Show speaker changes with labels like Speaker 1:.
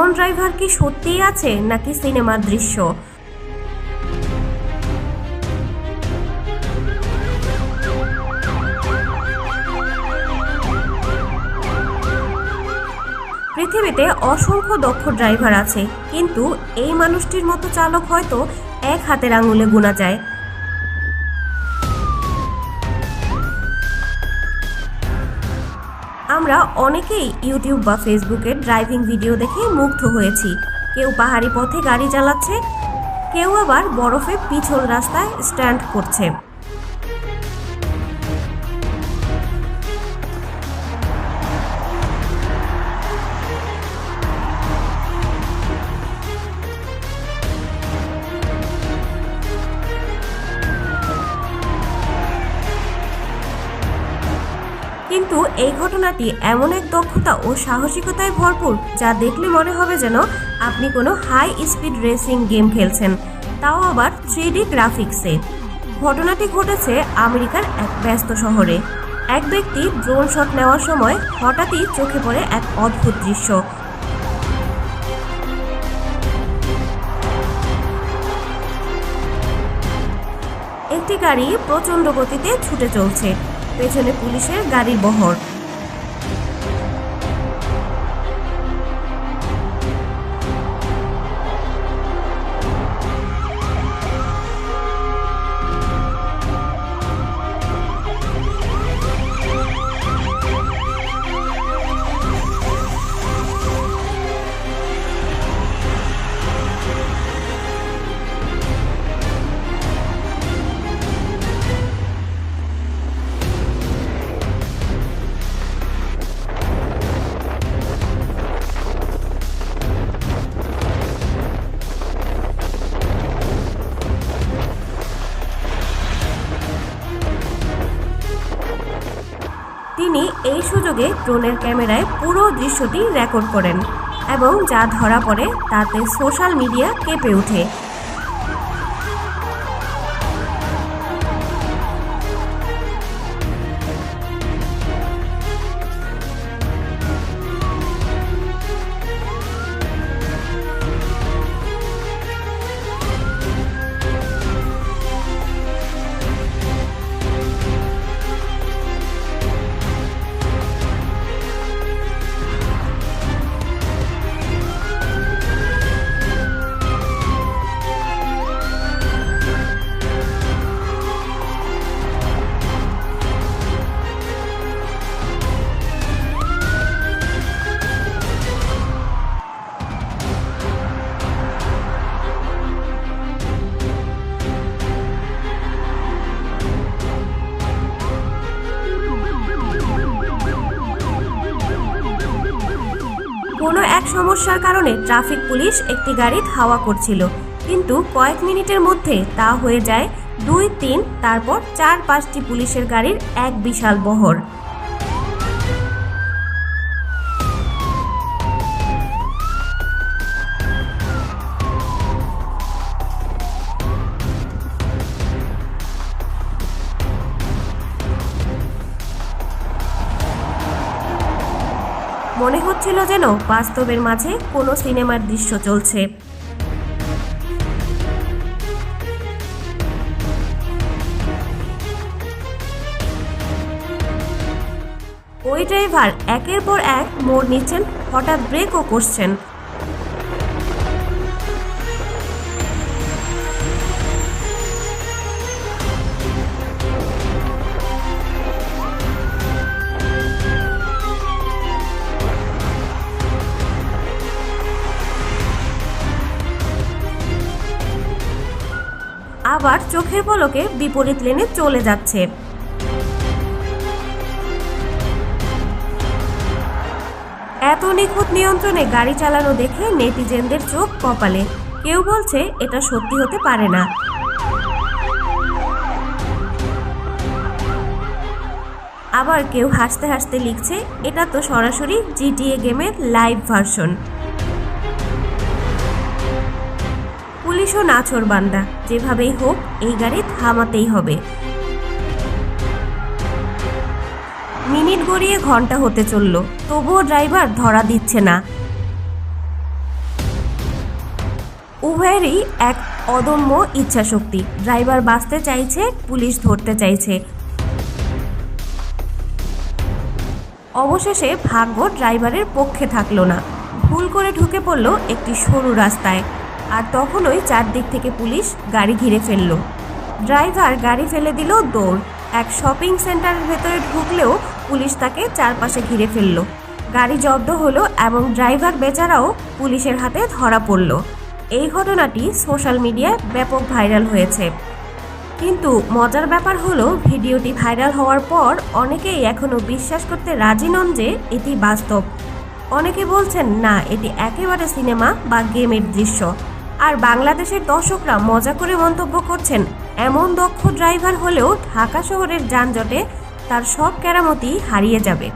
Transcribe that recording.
Speaker 1: এমন ড্রাইভার কি সত্যিই আছে, নাকি সিনেমার দৃশ্য? পৃথিবীতে অসংখ্য দক্ষ ড্রাইভার আছে, কিন্তু এই মানুষটির মতো চালক হয়তো এক হাতের আঙুলে গোনা যায়। আমরা অনেকেই ইউটিউব বা ফেসবুকে ড্রাইভিং ভিডিও দেখে মুগ্ধ হয়েছি। কেউ পাহাড়ি পথে গাড়ি চালাচ্ছে, কেউ আবার বরফে পিছল রাস্তায় স্ট্যান্ড করছে। কিন্তু এই ঘটনাটি এমন এক দক্ষতা ও সাহসিকতায় ভরপুর যা দেখলে মনে হবে যেন আপনি কোনো হাই স্পিড রেসিং গেম খেলছেন। তাও আবার থ্রি গ্রাফিক্সে ঘটনাটি ঘটেছে আমেরিকার এক ব্যস্ত শহরে। এক ব্যক্তি ড্রোন শট নেওয়ার সময় হঠাৎই চোখে পড়ে এক অদ্ভুত দৃশ্য। একটি গাড়ি প্রচণ্ড গতিতে ছুটে চলছে। পেছনে পুলিশের গাড়ির বহর। তিনি এই সুযোগে ড্রোনের ক্যামেরায় পুরো দৃশ্যটি রেকর্ড করেন এবং যা ধরা পড়ে তাতে সোশ্যাল মিডিয়া কেঁপে ওঠে। সমস্যার কারণে ট্রাফিক পুলিশ একটি গাড়ি ধাওয়া করছিল। কিন্তু কয়েক মিনিটের মধ্যে তা হয়ে যায় দুই, তিন, তারপর চার, পাঁচটি পুলিশের গাড়ির এক বিশাল বহর। মনে হচ্ছিল যেন বাস্তবের মাঝে কোনো সিনেমার দৃশ্য চলছে। ওই ড্রাইভার একের পর এক মোড় নিচ্ছেন, হঠাৎ ব্রেকও করছেন। আবার চোখের পলকে বিপরীত লেনে চলে যাচ্ছে। এত নিখুঁত নিয়ন্ত্রণে গাড়ি চালানো দেখে নেটিজেনদের চোখ কপালে। কেউ বলছে এটা সত্যি হতে পারে না। আবার কেউ হাসতে হাসতে লিখছে, এটা তো সরাসরি জিটিএ গেমের লাইভ ভার্সন পুলিশও নাছর বান্দা যেভাবেই হোক, এই গাড়ি থামাতেই হবে। মিনিট গড়িয়ে ঘণ্টা হতে চলল। তবুও ড্রাইভার ধরা দিচ্ছে না। উভয়েরই এক অদম্য ইচ্ছাশক্তি। ড্রাইভার বাঁচতে চাইছে, পুলিশ ধরতে চাইছে। অবশেষে ভাগ্য ড্রাইভারের পক্ষে থাকল না। ভুল করে ঢুকে পড়ল একটি সরু রাস্তায়। আর তখনই চারদিক থেকে পুলিশ গাড়ি ঘিরে ফেলল। ড্রাইভার গাড়ি ফেলে দিল দৌড়। এক শপিং সেন্টারের ভেতরে ঢুকলেও পুলিশ তাকে চারপাশে ঘিরে ফেলল। গাড়ি জব্দ হলো এবং ড্রাইভার বেচারাও পুলিশের হাতে ধরা পড়ল। এই ঘটনাটি সোশ্যাল মিডিয়ায় ব্যাপক ভাইরাল হয়েছে। কিন্তু মজার ব্যাপার হলো, ভিডিওটি ভাইরাল হওয়ার পর অনেকেই এখনও বিশ্বাস করতে রাজি নন যে এটি বাস্তব। অনেকে বলছেন, না, এটি একেবারে সিনেমা বা গেমের দৃশ্য। আর বাংলাদেশের দর্শকরা মজা করে মন্তব্য করছেন, এমন দক্ষ ড্রাইভার হলেও ঢাকা শহরের যানজটে তার সব কেরামতি হারিয়ে যাবে।